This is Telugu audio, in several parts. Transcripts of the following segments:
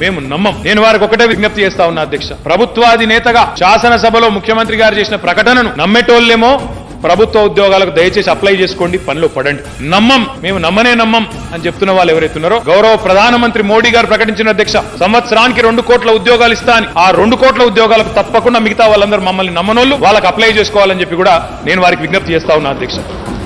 మేము నమ్మం. నేను వారికి ఒకటే విజ్ఞప్తి చేస్తా ఉన్నా అధ్యక్ష. ప్రభుత్వాధినేతగా శాసనసభలో ముఖ్యమంత్రి గారు చేసిన ప్రకటనను నమ్మేటోళ్ళేమో ప్రభుత్వ ఉద్యోగాలకు దయచేసి అప్లై చేసుకోండి పనిలో పడండి. నమ్మం మేము నమ్మనే నమ్మం అని చెప్తున్న వాళ్ళు ఎవరైతే ఉన్నారో గౌరవ ప్రధానమంత్రి మోడీ గారు ప్రకటించిన అధ్యక్ష సంవత్సరానికి రెండు కోట్ల ఉద్యోగాలు ఇస్తా అని. ఆ రెండు కోట్ల ఉద్యోగాలకు తప్పకుండా మిగతా వాళ్ళందరూ మమ్మల్ని నమ్మనోళ్ళు వాళ్ళకి అప్లై చేసుకోవాలని చెప్పి కూడా నేను వారికి విజ్ఞప్తి చేస్తా ఉన్నా అధ్యక్ష.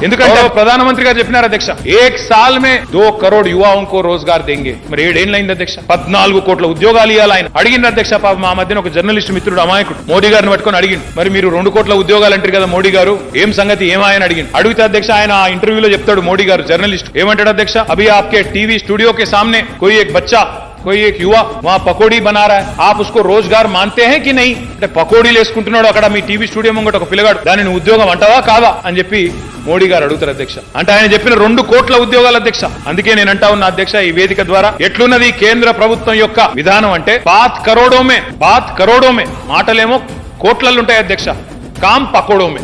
ఎందుకంటే ప్రధానమంత్రి గారు చెప్పినారు అధ్యక్ష ఏక్ సాల్ మే దో కరోడ్ యువాओं को రోజ్గార్ దేంగే. మరి ఏడేళ్ళైంది అధ్యక్ష? పద్నాలుగు కోట్ల ఉద్యోగాలు ఇవ్వాలి ఆయన. అడిగిన అధ్యక్ష పాప మా మధ్యన ఒక జర్నలిస్ట్ మిత్రుడు అమాయకుడు. మోడీ గారిని పట్టుకొని అడిగిండు. మరి మీరు రెండు కోట్ల ఉద్యోగాలు అంటారు కదా మోడీ గారు? ఏం సంగతి ఏమాయని అడిగిండు అడిగితే అధ్యక్ష ఆయన ఆ ఇంటర్వ్యూలో చెప్తాడు మోడీ గారు జర్నలిస్ట్ ఏమంటాడు అధ్యక్ష అభి आपके टीवी स्टूडियो के सामने कोई एक बच्चा कोई एक युवा वहाँ पकौड़ी बना रहा है आप उसको रोजगार मानते हैं कि नहीं అంటే పకోడీలు వేసుకుంటున్నాడు అక్కడ మీ టీవీ స్టూడియో ముంగట ఒక పిల్లగాడు దానిని ఉద్యోగం అంటావా కావా అని చెప్పి మోడీ గారు అడుగుతారు అధ్యక్ష అంటే ఆయన చెప్పిన రెండు కోట్ల ఉద్యోగాలు అధ్యక్ష అందుకే నేను అంటా ఉన్న అధ్యక్ష ఈ వేదిక ద్వారా ఎట్లున్నది కేంద్ర ప్రభుత్వం యొక్క విధానం అంటే పాత్ కరోడోమే పాత్ కరోడోమే మాటలేమో కోట్లలో ఉంటాయి అధ్యక్ష కామ్ పకోడోమే